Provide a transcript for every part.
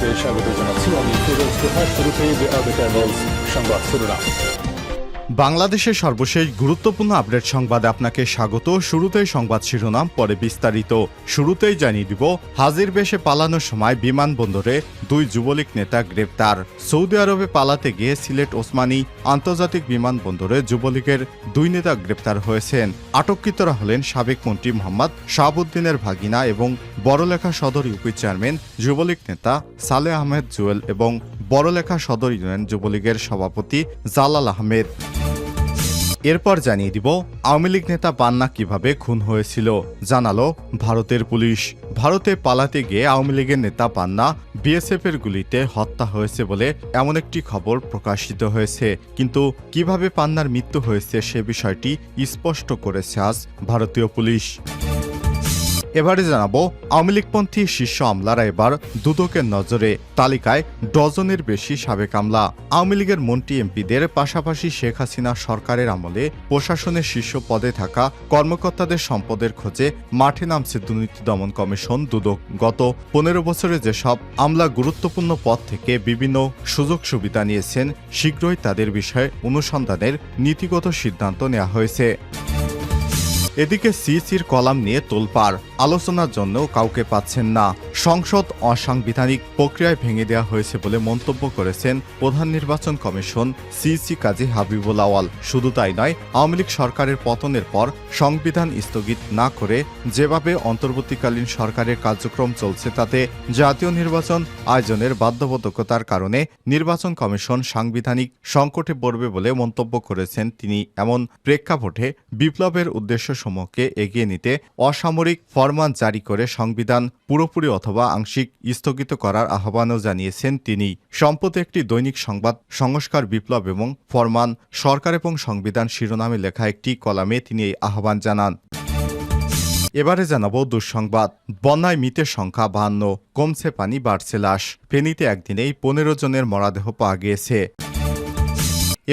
আপনাদেরকে স্বাগত জানাচ্ছি আমি ফিরোজ তোহা শুরুতেই দ্য টাইমস সংবাদ শিরোনাম বাংলাদেশের সর্বশেষ গুরুত্বপূর্ণ আপডেট সংবাদে আপনাকে স্বাগত। শুরুতেই সংবাদ শিরোনাম, পরে বিস্তারিত। শুরুতেই জানিয়ে দিব, হাজির বেশে পালানোর সময় বিমানবন্দরে দুই যুবলীগ নেতা গ্রেপ্তার। সৌদি আরবে পালাতে গিয়ে সিলেট ওসমানী আন্তর্জাতিক বিমানবন্দরে যুবলীগের দুই নেতা গ্রেপ্তার হয়েছেন। আটককৃতরা হলেন সাবেক মন্ত্রী মোহাম্মদ শাহাবুদ্দিনের ভাগিনা এবং বড়লেখা সদর ইউপি চেয়ারম্যান যুবলীগ নেতা সালে আহমেদ জুয়েল এবং বড়লেখা সদর ইউনিয়ন যুবলীগের সভাপতি জালাল আহমেদ। এরপর জানিয়ে দিব, আওয়ামী লীগ নেতা পান্না কীভাবে খুন হয়েছিল, জানালো ভারতের পুলিশ। ভারতে পালাতে গিয়ে আওয়ামী লীগের নেতা পান্না বিএসএফ এর গুলিতে হত্যা হয়েছে বলে এমন একটি খবর প্রকাশিত হয়েছে। কিন্তু কীভাবে পান্নার মৃত্যু হয়েছে সে বিষয়টি স্পষ্ট করেছে আজ ভারতীয় পুলিশ। এবারে জানাব, আওয়ামী লীগপন্থী শীর্ষ আমলারা এবার দুদকের নজরে, তালিকায় ডজনের বেশি সাবেক আমলা। আওয়ামী লীগের মন্ত্রী এমপিদের পাশাপাশি শেখ হাসিনা সরকারের আমলে প্রশাসনের শীর্ষ পদে থাকা কর্মকর্তাদের সম্পদের খোঁজে মাঠে নামছে দুর্নীতি দমন কমিশন দুদক। গত পনেরো বছরে যেসব আমলা গুরুত্বপূর্ণ পদ থেকে বিভিন্ন সুযোগ সুবিধা নিয়েছেন, শীঘ্রই তাদের বিষয়ে অনুসন্ধানের নীতিগত সিদ্ধান্ত নেওয়া হয়েছে। এদিকে সিসির কলাম নিয়ে তোলপাড়। আলোচনার জন্য কাউকে পাচ্ছেন না। সংসদ অসাংবিধানিক প্রক্রিয়ায় ভেঙে দেওয়া হয়েছে বলে মন্তব্য করেছেন প্রধান নির্বাচন কমিশন সিসি কাজী হাবিবুল আওয়াল শুধু তাই নয়, আওয়ামী লীগ সরকারের পতনের পর সংবিধান স্থগিত না করে যেভাবে অন্তর্বর্তীকালীন সরকারের কার্যক্রম চলছে তাতে জাতীয় নির্বাচন আয়োজনের বাধ্যবাধকতার কারণে নির্বাচন কমিশন সাংবিধানিক সংকটে পড়বে বলে মন্তব্য করেছেন তিনি। এমন প্রেক্ষাপটে বিপ্লবের উদ্দেশ্য উদ্দেশ্যসমূহকে এগিয়ে নিতে অসামরিক ফরমান জারি করে সংবিধান পুরোপুরি অথবা আংশিক স্থগিত করার আহ্বানও জানিয়েছেন তিনি। সম্প্রতি একটি দৈনিক সংবাদ সংস্কার বিপ্লব এবং ফরমান, সরকার এবং সংবিধান শিরোনামে লেখা একটি কলামে তিনি এই আহ্বান জানান। এবারে জানাব দুঃসংবাদ। বন্যায় মৃতের সংখ্যা বাহান্ন, কমছে পানি বাড়ছে লাশ। ফেনীতে একদিনেই পনেরো জনের মরাদেহ পাওয়া গিয়েছে।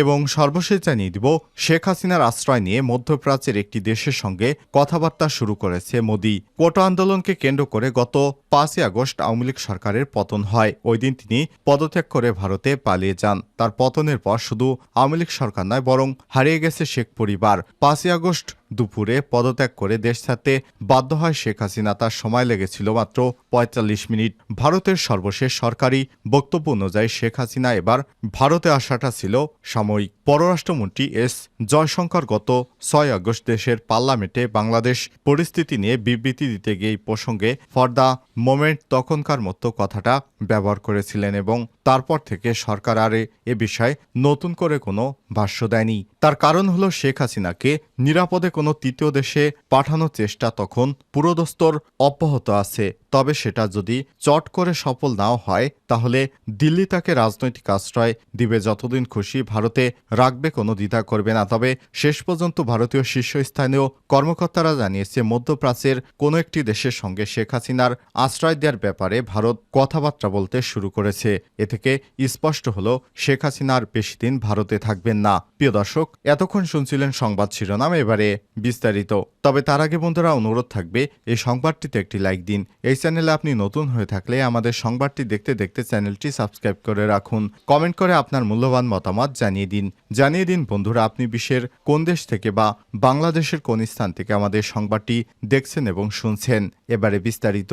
এবং সর্বশেষ জানিয়ে দিব, শেখ হাসিনার আশ্রয় নিয়ে মধ্যপ্রাচ্যের একটি দেশের সঙ্গে কথাবার্তা শুরু করেছে মোদি। কোটা আন্দোলনকে কেন্দ্র করে গত পাঁচই আগস্ট আওয়ামী লীগ সরকারের পতন হয়। ওই দিন তিনি পদত্যাগ করে ভারতে পালিয়ে যান। তার পতনের পর শুধু আওয়ামী লীগ সরকার নয়, বরং হারিয়ে গেছে শেখ পরিবার। পাঁচই আগস্ট দুপুরে পদত্যাগ করে দেশ ছাড়তে বাধ্য হয় শেখ হাসিনা। তার সময় লেগেছিল মাত্র পঁয়তাল্লিশ মিনিট। ভারতের সর্বশেষ সরকারি বক্তব্য অনুযায়ী শেখ হাসিনা এবার ভারতে আসাটা ছিল সাময়িক। পররাষ্ট্রমন্ত্রী এস জয়শঙ্কর গত ছয় আগস্ট দেশের পার্লামেন্টে বাংলাদেশ পরিস্থিতি নিয়ে বিবৃতি দিতে গিয়ে প্রসঙ্গে ফর দ্য মোমেন্ট তখনকার মতো কথাটা ব্যবহার করেছিলেন এবং তারপর থেকে সরকার আর এ বিষয়ে নতুন করে কোনো ভাষ্য দেয়নি। তার কারণ হলো শেখ হাসিনাকে নিরাপদে কোনো তৃতীয় দেশে পাঠানোর চেষ্টা তখন পুরোদস্তর অব্যাহত আছে। তবে সেটা যদি চট করে সফল নাও হয়, তাহলে দিল্লি তাকে রাজনৈতিক আশ্রয় দিবে যতদিন খুশি। ভারতে রাখবে কোনো দ্বিধা করবে না। তবে শেষ পর্যন্ত ভারতীয় শীর্ষস্থানীয় কর্মকর্তারা জানিয়েছে, মধ্যপ্রাচ্যের কোনো একটি দেশের সঙ্গে শেখ হাসিনার আশ্রয় দেওয়ার ব্যাপারে ভারত কথাবার্তা বলতে শুরু করেছে। এ থেকে স্পষ্ট হলো, শেখ হাসিনা আর বেশি দিন ভারতে থাকবেন না। প্রিয় দর্শক, এতক্ষণ শুনছিলেন সংবাদ শিরোনাম, এবারে বিস্তারিত। তবে তার আগে বন্ধুরা, অনুরোধ থাকবে, এই সংবাদটিতে একটি লাইক দিন। এই চ্যানেলে আপনি নতুন হয়ে থাকলে আমাদের সংবাদটি দেখতে দেখতে চ্যানেলটি সাবস্ক্রাইব করে রাখুন। কমেন্ট করে আপনার মূল্যবান মতামত জানিয়ে দিন। জানিয়ে দিন, বন্ধুরা, আপনি বিশ্বের কোন দেশ থেকে বা বাংলাদেশের কোন স্থান থেকে আমাদের সংবাদটি দেখছেন এবং শুনছেন। এবারে বিস্তারিত।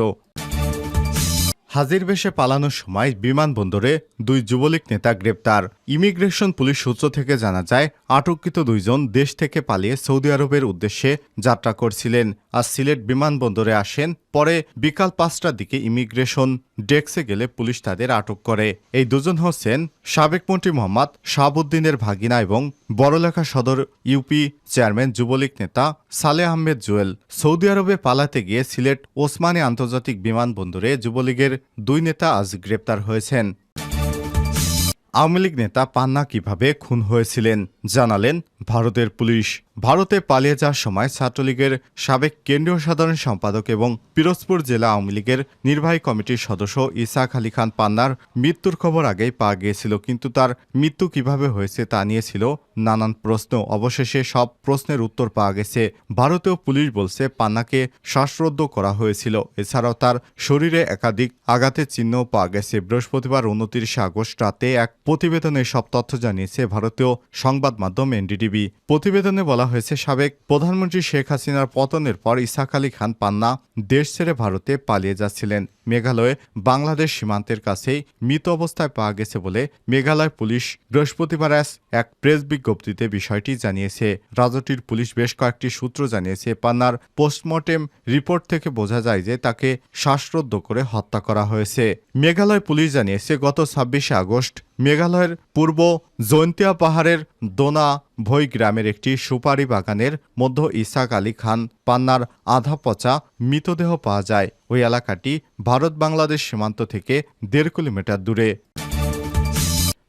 হাজির বেশে পালানোর সময় বিমানবন্দরে দুই যুবলীগ নেতা গ্রেপ্তার। ইমিগ্রেশন পুলিশ সূত্র থেকে জানা যায়, আটককৃত দুইজন দেশ থেকে পালিয়ে সৌদি আরবের উদ্দেশ্যে যাত্রা করছিলেন। আর সিলেট বিমানবন্দরে আসেন পরে বিকাল পাঁচটার দিকে ইমিগ্রেশন ডেক্সে গেলে পুলিশ তাদের আটক করে। এই দুজন হচ্ছেন সাবেক মন্ত্রী মোহাম্মদ শাহাবুদ্দিনের ভাগিনা এবং বড়লেখা সদর ইউপি চেয়ারম্যান যুবলীগ নেতা সালে আহমেদ জুয়েল। সৌদি আরবে পালাতে গিয়ে সিলেট ওসমানী আন্তর্জাতিক বিমানবন্দরে যুবলীগের দুই নেতা আজ গ্রেপ্তার হয়েছেন। আওয়ামী লীগ নেতা পান্না কীভাবে খুন হয়েছিলেন জানালেন ভারতের পুলিশ। ভারতে পালিয়ে যাওয়ার সময় ছাত্রলীগের সাবেক কেন্দ্রীয় সাধারণ সম্পাদক এবং পিরোজপুর জেলা আওয়ামী লীগের নির্বাহী কমিটির সদস্য ইসাক আলী খান পান্নার মৃত্যুর খবর আগেই পাওয়া গিয়েছিল, কিন্তু তার মৃত্যু কীভাবে হয়েছে তা নিয়েছিল নানান প্রশ্ন। অবশেষে সব প্রশ্নের উত্তর পাওয়া গেছে। ভারতীয় পুলিশ বলছে, পান্নাকে শ্বাসরোধ করা হয়েছিল। এছাড়াও তার শরীরে একাধিক আঘাতের চিহ্ন পাওয়া গেছে। বৃহস্পতিবার উনত্রিশে আগস্ট রাতে এক প্রতিবেদনে সব তথ্য জানিয়েছে ভারতীয় সংবাদ মাধ্যম এনডিটিভি। প্রতিবেদনে বলা হয়েছে, সাবেক প্রধানমন্ত্রী শেখ হাসিনার পতনের পর ইসাক আলী খান পান্না দেশ ছেড়ে ভারতে পালিয়ে যাচ্ছিলেন। মেঘালয়ে বাংলাদেশ সীমান্তের কাছেই মৃত অবস্থায় পাওয়া গেছে বলে মেঘালয় পুলিশ বৃহস্পতিবার এক প্রেস বিজ্ঞপ্তিতে বিষয়টি জানিয়েছে। রাজটির পুলিশ বেশ কয়েকটি সূত্র জানিয়েছে, পান্নার পোস্টমর্টেম রিপোর্ট থেকে বোঝা যায় যে তাকে শ্বাসরোধ করে হত্যা করা হয়েছে। মেঘালয় পুলিশ জানিয়েছে, গত ছাব্বিশে আগস্ট মেঘালয়ের পূর্ব জৈন্তিয়া পাহাড়ের দোনা ভৈ গ্রামের একটি সুপারি বাগানের মধ্য ইসাক আলী খান পান্নার আধা পচা মৃতদেহ পাওয়া যায়। ওই এলাকাটি ভারত বাংলাদেশ সীমান্ত থেকে দেড় কিলোমিটার দূরে।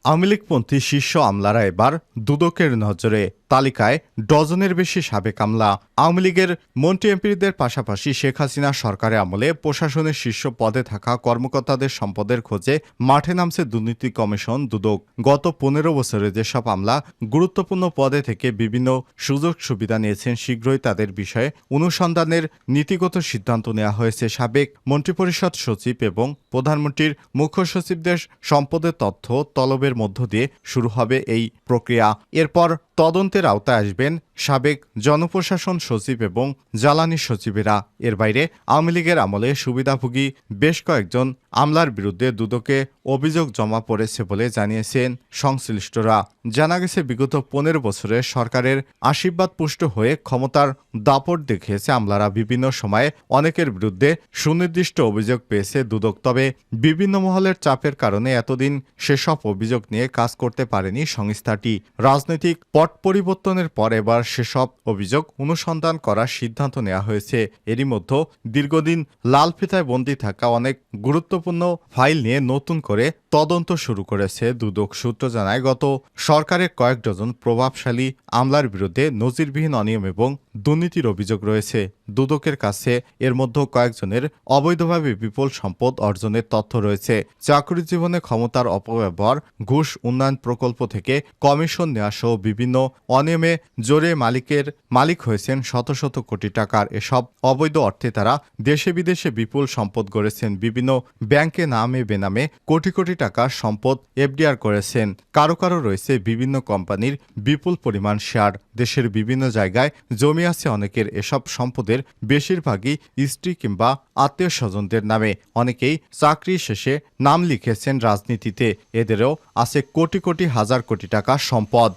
আওয়ামী শীর্ষ আমলারা এবার দুদকের নজরে, তালিকায় ডজনের বেশি সাবেক আমলা। আওয়ামী লীগের মন্ত্রী এমপিদের পাশাপাশি শেখ হাসিনা সরকারের আমলে প্রশাসনের শীর্ষ পদে থাকা কর্মকর্তাদের সম্পদের খোঁজে মাঠে নামছে দুর্নীতি কমিশন দুদক। গত পনেরো বছরে যেসব আমলা গুরুত্বপূর্ণ পদে থেকে বিভিন্ন সুযোগ সুবিধা নিয়েছেন, শীঘ্রই তাদের বিষয়ে অনুসন্ধানের নীতিগত সিদ্ধান্ত নেওয়া হয়েছে। সাবেক মন্ত্রিপরিষদ সচিব এবং প্রধানমন্ত্রীর মুখ্য সচিবদের সম্পদের তথ্য তলবের মধ্য দিয়ে শুরু হবে এই প্রক্রিয়া। এরপর তদন্তের আওতায় আসবেন সাবেক জনপ্রশাসন সচিব এবং জ্বালানি সচিবেরা। এর বাইরে আওয়ামী লীগের আমলে সুবিধাভোগী বেশ কয়েকজন আমলার বিরুদ্ধে দুদকে অভিযোগ জমা পড়েছে বলে জানিয়েছেন সংশ্লিষ্টরা। জানা গেছে, বিগত পনেরো বছরে সরকারের আশীর্বাদ পুষ্ট হয়ে ক্ষমতার দাপট দেখিয়েছে আমলারা। বিভিন্ন সময়ে অনেকের বিরুদ্ধে সুনির্দিষ্ট অভিযোগ পেয়েছে দুদক। তবে বিভিন্ন মহলের চাপের কারণে এতদিন সেসব অভিযোগ নিয়ে কাজ করতে পারেনি সংস্থাটি। রাজনৈতিক পট পরিবর্তনের পর এবার সেসব অভিযোগ অনুসন্ধান করার সিদ্ধান্ত নেওয়া হয়েছে। এরই মধ্যে দীর্ঘদিন লাল ফিতায় বন্দী থাকা অনেক গুরুত্বপূর্ণ ফাইল নিয়ে নতুন করে তদন্ত শুরু করেছে দুদক সূত্র জানায়, গত সরকারের কয়েক ডজন প্রভাবশালী আমলার বিরুদ্ধে নজিরবিহীন অনিয়ম এবং দুর্নীতির অভিযোগ রয়েছে। দুদকের কাছে, এর মধ্যে কয়েকজনের অবৈধভাবে বিপুল সম্পদ অর্জনের তথ্য রয়েছে। চাকরি জীবনে ক্ষমতার অপব্যবহার, ঘুষ উন্নয়ন প্রকল্প থেকে কমিশন নেওয়া সহ বিভিন্ন অনিয়মে জোরে মালিকের মালিক হয়েছেন শত শত কোটি টাকার এসব অবৈধ অর্থে তারা দেশে বিদেশে বিপুল সম্পদ গড়েছেন। বিভিন্ন ব্যাংকে নামে বেনামে কোটি কোটি টাকার সম্পদ এফডিআর করেছেন। কারও কারও রয়েছে বিভিন্ন কোম্পানির বিপুল পরিমাণ শেয়ার। দেশের বিভিন্ন জায়গায় জমি আছে অনেকের। এসব সম্পদের বেশিরভাগই স্ত্রী কিংবা আত্মীয় স্বজনদের নামে। অনেকেই চাকরি শেষে নাম লিখেছেন রাজনীতিতে। এদেরও আছে কোটি কোটি হাজার কোটি টাকা সম্পদ।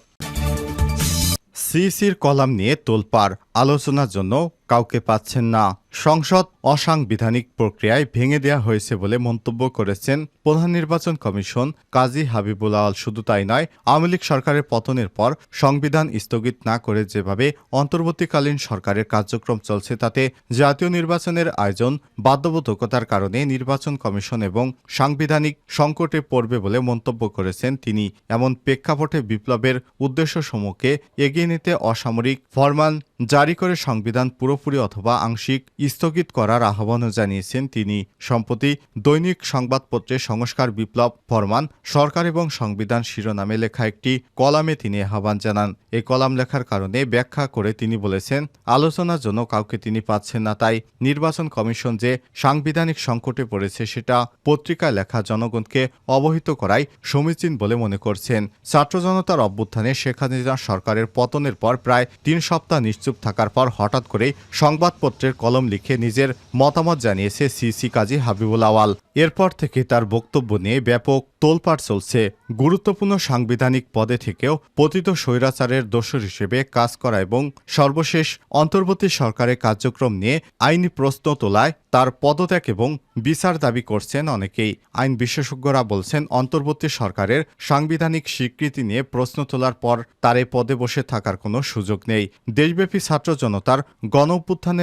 সিসির কলাম নিয়ে তোলপাড়। আলোচনার জন্য কাউকে পাচ্ছেন না। সংসদ অসাংবিধানিক প্রক্রিয়ায় ভেঙে দেওয়া হয়েছে বলে মন্তব্য করেছেন প্রধান নির্বাচন কমিশন কাজী হাবিবুল আওয়াল শুধু তাই নয়, আওয়ামী লীগ সরকারের পতনের পর সংবিধান স্থগিত না করে যেভাবে অন্তর্বর্তীকালীন সরকারের কার্যক্রম চলছে, তাতে জাতীয় নির্বাচনের আয়োজন বাধ্যবাধকতার কারণে নির্বাচন কমিশন এবং সাংবিধানিক সংকটে পড়বে বলে মন্তব্য করেছেন তিনি। এমন প্রেক্ষাপটে বিপ্লবের উদ্দেশ্যসমূহকে এগিয়ে নিতে অসামরিক ফরমান জারি করে সংবিধান পুরোপুরি অথবা আংশিক স্থগিত করার আহ্বানও জানিয়েছেন তিনি। সম্প্রতি দৈনিক সংবাদপত্রে সংস্কার বিপ্লব ফরমান, সরকার এবং সংবিধান শিরোনামে লেখা একটি কলামে তিনি আহ্বান জানান। এই কলাম লেখার কারণে ব্যাখ্যা করে তিনি বলেছেন, আলোচনার জন্য কাউকে তিনি পাচ্ছেন না, তাই নির্বাচন কমিশন যে সাংবিধানিক সংকটে পড়েছে সেটা পত্রিকায় লেখা জনগণকে অবহিত করাই সমীচীন বলে মনে করছেন। ছাত্র জনতার অভ্যুত্থানে শেখ হাসিনা সরকারের পতনের পর প্রায় তিন সপ্তাহ নিশ্চুপ থাকার পর হঠাৎ করেই সংবাদপত্রের কলম লিখে নিজের মতামত জানিয়েছে সিসি কাজী হাবিবুল আওয়াল। এরপর থেকে তার বক্তব্য নিয়ে ব্যাপক তোলপাড় চলছে। গুরুত্বপূর্ণ সাংবিধানিক পদে থেকেও পতিত স্বৈরাচারের দোষর হিসেবে কাজ করা এবং সর্বশেষ অন্তর্বর্তী সরকারের কার্যক্রম নিয়ে আইনি প্রশ্ন তোলায় তার পদত্যাগ এবং বিচার দাবি করছেন অনেকেই। আইন বিশেষজ্ঞরা বলছেন, অন্তর্বর্তী সরকারের সাংবিধানিক স্বীকৃতি নিয়ে প্রশ্ন তোলার পর তার পদে বসে থাকার কোনো সুযোগ নেই। দেশব্যাপী ছাত্র জনতার গণ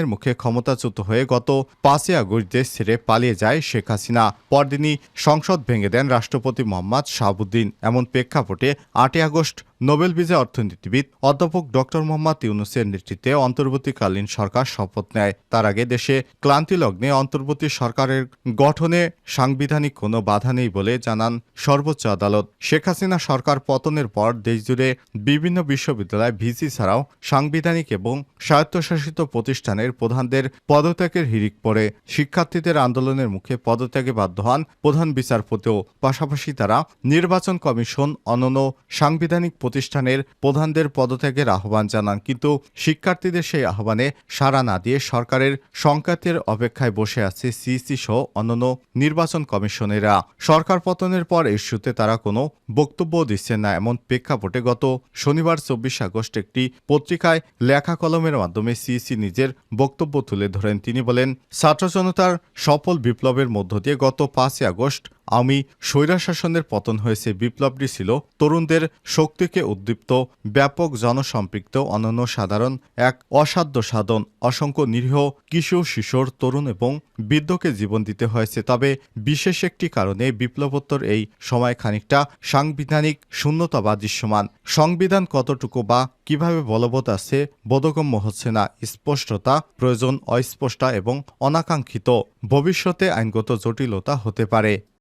মুখে ক্ষমতাচ্যুত হয়ে গত পাঁচই আগস্ট দেশ ছেড়ে পালিয়ে যায় শেখ হাসিনা। পরদিনই সংসদ ভেঙে দেন রাষ্ট্রপতি মোহাম্মদ শাহাবুদ্দিন। এমন প্রেক্ষাপটে আটই আগস্ট নোবেল বিজয় অর্থনীতিবিদ অধ্যাপক ডক্টর মোহাম্মদ ইউনুসের নেতৃত্বে অন্তর্বর্তীকালীন সরকার শপথ নেয়। তার আগে দেশে ক্লান্তি লগ্নে অন্তর্বর্তী সরকারের গঠনে সাংবিধানিক কোনো বাধা নেই বলে জানান সর্বোচ্চ আদালত। শেখ হাসিনা সরকার পতনের পর দেশজুড়ে বিভিন্ন বিশ্ববিদ্যালয় ভিসি ছাড়াও সাংবিধানিক এবং স্বায়ত্তশাসিত প্রতিষ্ঠানের প্রধানদের পদত্যাগের হিড়িক পড়ে। শিক্ষার্থীদের আন্দোলনের মুখে পদত্যাগে বাধ্য হন প্রধান বিচারপতিও। পাশাপাশি তারা নির্বাচন কমিশন অনন্য সাংবিধানিক প্রতিষ্ঠানের প্রধানদের পদত্যাগের আহ্বান জানান। কিন্তু শিক্ষার্থীদের সেই আহ্বানে সাড়া না দিয়ে সরকারের সংকাতের অপেক্ষায় বসে আছে সিইসি সহ অন্যান্য নির্বাচন কমিশনেরা। সরকার পতনের পর ইস্যুতে তারা কোনো বক্তব্য দিচ্ছেন না। এমন প্রেক্ষাপটে গত শনিবার চব্বিশ আগস্ট একটি পত্রিকায় লেখা কলমের মাধ্যমে সিইসি নিজের বক্তব্য তুলে ধরেন। তিনি বলেন, ছাত্র জনতার সফল বিপ্লবের মধ্য দিয়ে গত পাঁচই আগস্ট আমি স্বৈরাশাসনের পতন হয়েছে বিপ্লবটি ছিল তরুণদের শক্তিকে উদ্দীপ্ত, ব্যাপক জনসম্পৃক্ত, অনন্য সাধারণ, এক অসাধ্য সাধন, অসংখ্য নিরীহ কিশোর শিশোর তরুণ এবং বৃদ্ধকে জীবন দিতে হয়েছে। তবে বিশেষ একটি কারণে বিপ্লবোত্তর এই সময় খানিকটা সাংবিধানিক শূন্যতা বা দৃশ্যমান সংবিধান কতটুকু বা কীভাবে বলবৎ আছে বোধগম্য হচ্ছে না। স্পষ্টতা, প্রয়োজন অস্পষ্ট এবং অনাকাঙ্ক্ষিত। ভবিষ্যতে আইনগত জটিলতা হতে পারে।